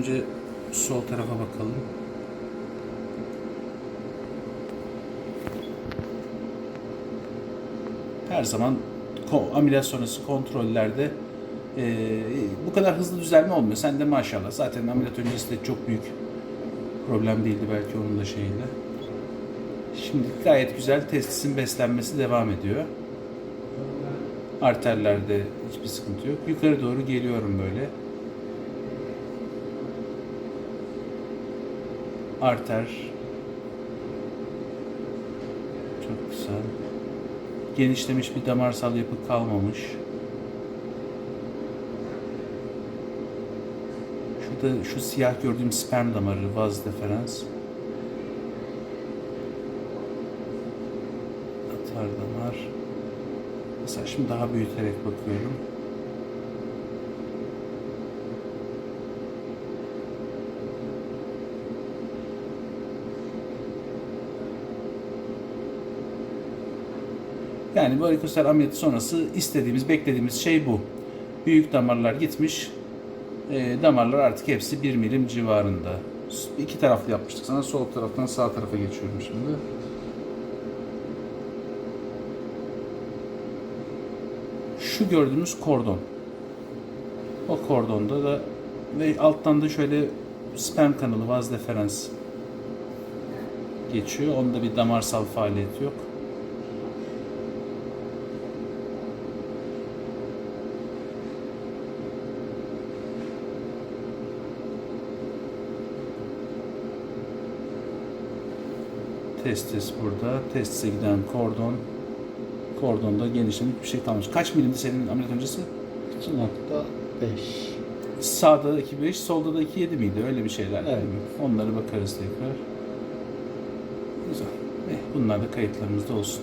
Önce sol tarafa bakalım. Her zaman ameliyat sonrası kontrollerde e, bu kadar hızlı düzelme olmuyor. Sen de maşallah. Zaten ameliyat öncesi de çok büyük problem değildi belki onun da şeyiyle. Şimdi gayet güzel testisin beslenmesi devam ediyor. Arterlerde hiçbir sıkıntı yok. Yukarı doğru geliyorum böyle. Arter. Çok güzel. Genişlemiş bir damarsal yapı kalmamış. Şurada şu siyah gördüğüm sperm damarı, vaz deferans. Atar damar. Mesela şimdi daha büyüterek bakıyorum. Yani varikosel ameliyatı sonrası istediğimiz, beklediğimiz şey bu. Büyük damarlar gitmiş. E, damarlar artık hepsi 1 milim civarında. İki taraflı yapmıştık sana. Sol taraftan sağ tarafa geçiyorum şimdi. Şu gördüğümüz kordon. O kordonda da ve alttan da şöyle sperm kanalı vaz deferans geçiyor. Onda bir damarsal faaliyet yok. Testis burada. Testise giden kordon. Kordonda genişlemiş bir şey kalmış. Kaç milimdi senin ameliyat öncesi? 2.5 Sağda 2.5, solda da 2.7 miydi? Öyle bir şeyler. Evet. Onları bakarız tekrar. Güzel. Eh, bunlar da kayıtlarımızda olsun.